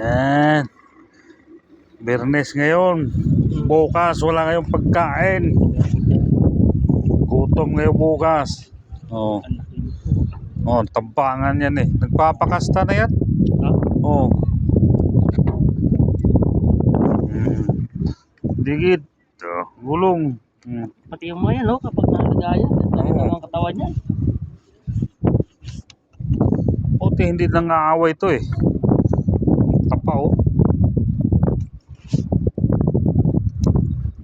Yan. Bernes ngayon. Bukas, wala ngayong pagkain. Gutom ngayon bukas. Oh. Oh, tampangan yan eh. Nagpapakasta na yan. Oh. Hmm. Digit. Oh, gulong. Hmm. Pati yung mga yan, no? Kapag nalagaya, ang katawan niyan. Buti hindi nangaaway to eh. Tapa oh.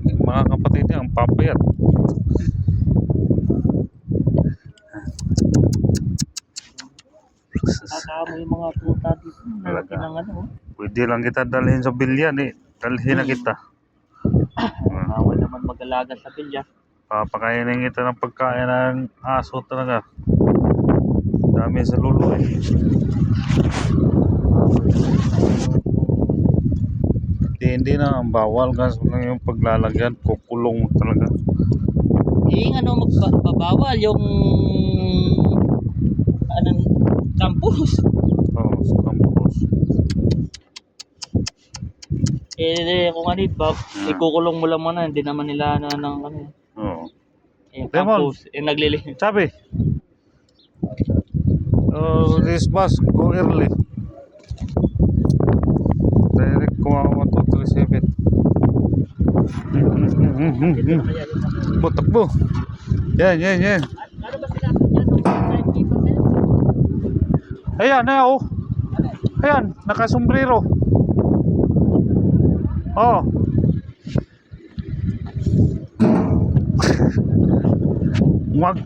Yung mga kapatid niya, ang papayat. Nakakamo yung mga puta dito. Talaga. ng ano. oh. Pwede lang kita dalhin sa bilyan eh. Dalhin na kita. Bawal naman mag-alaga sa pilya. Papakainin kita ng pagkain ng aso talaga. Dami sa lulo eh. Hindi, hindi na. Bawal. Kaso lang yung paglalagyan. Kukulong mo talaga. Eh, ano, magbabawal yung campus. Oo, sa campus. Eh, kung ano, ba, ikukulong mo lang muna, hindi naman nila ano, ng ano, Oo. eh, yung Lemon. campus, eh, naglili. Sabi. Oh, this bus go early. Direct kumawa 237. Takbo, takbo. Yan, yan, yan. Ayan, na oh. Ayan, nakasombrero. Oh. Wag.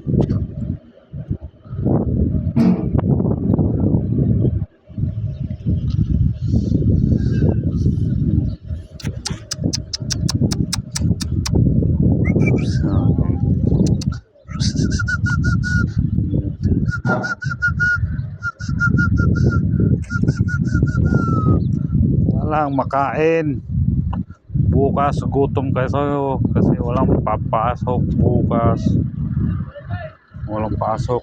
Walang makain. Bukas gutom kayo kasi walang papasok bukas. Walang pasok.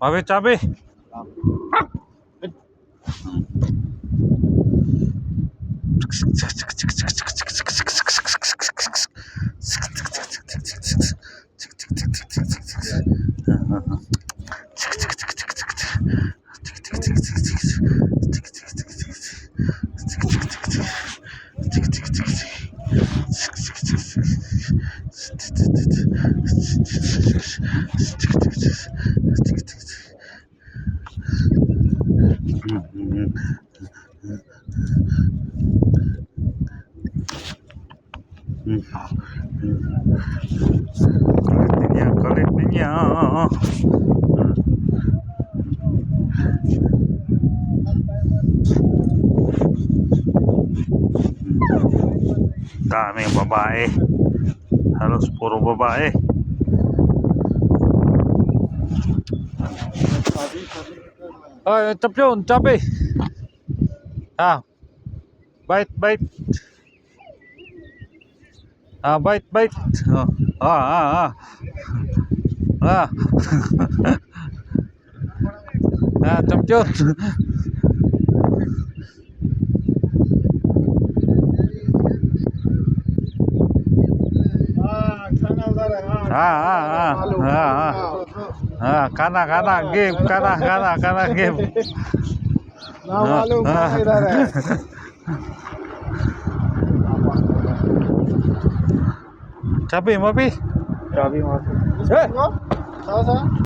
Mabe. Kulit niya, kulit. Daming babae. Halos puro babae. Rồi chụp luôn, chụp đi. À. Bait, bait. À bait, bait. Ờ, ờ, ờ, à, à à à. À. À chụp chút. À à à. À à. kana, game, kana, kana, kana, game. ना मालूम हाँ। कहाँ इधर है Chabi, mapi. Grabe mga सा सा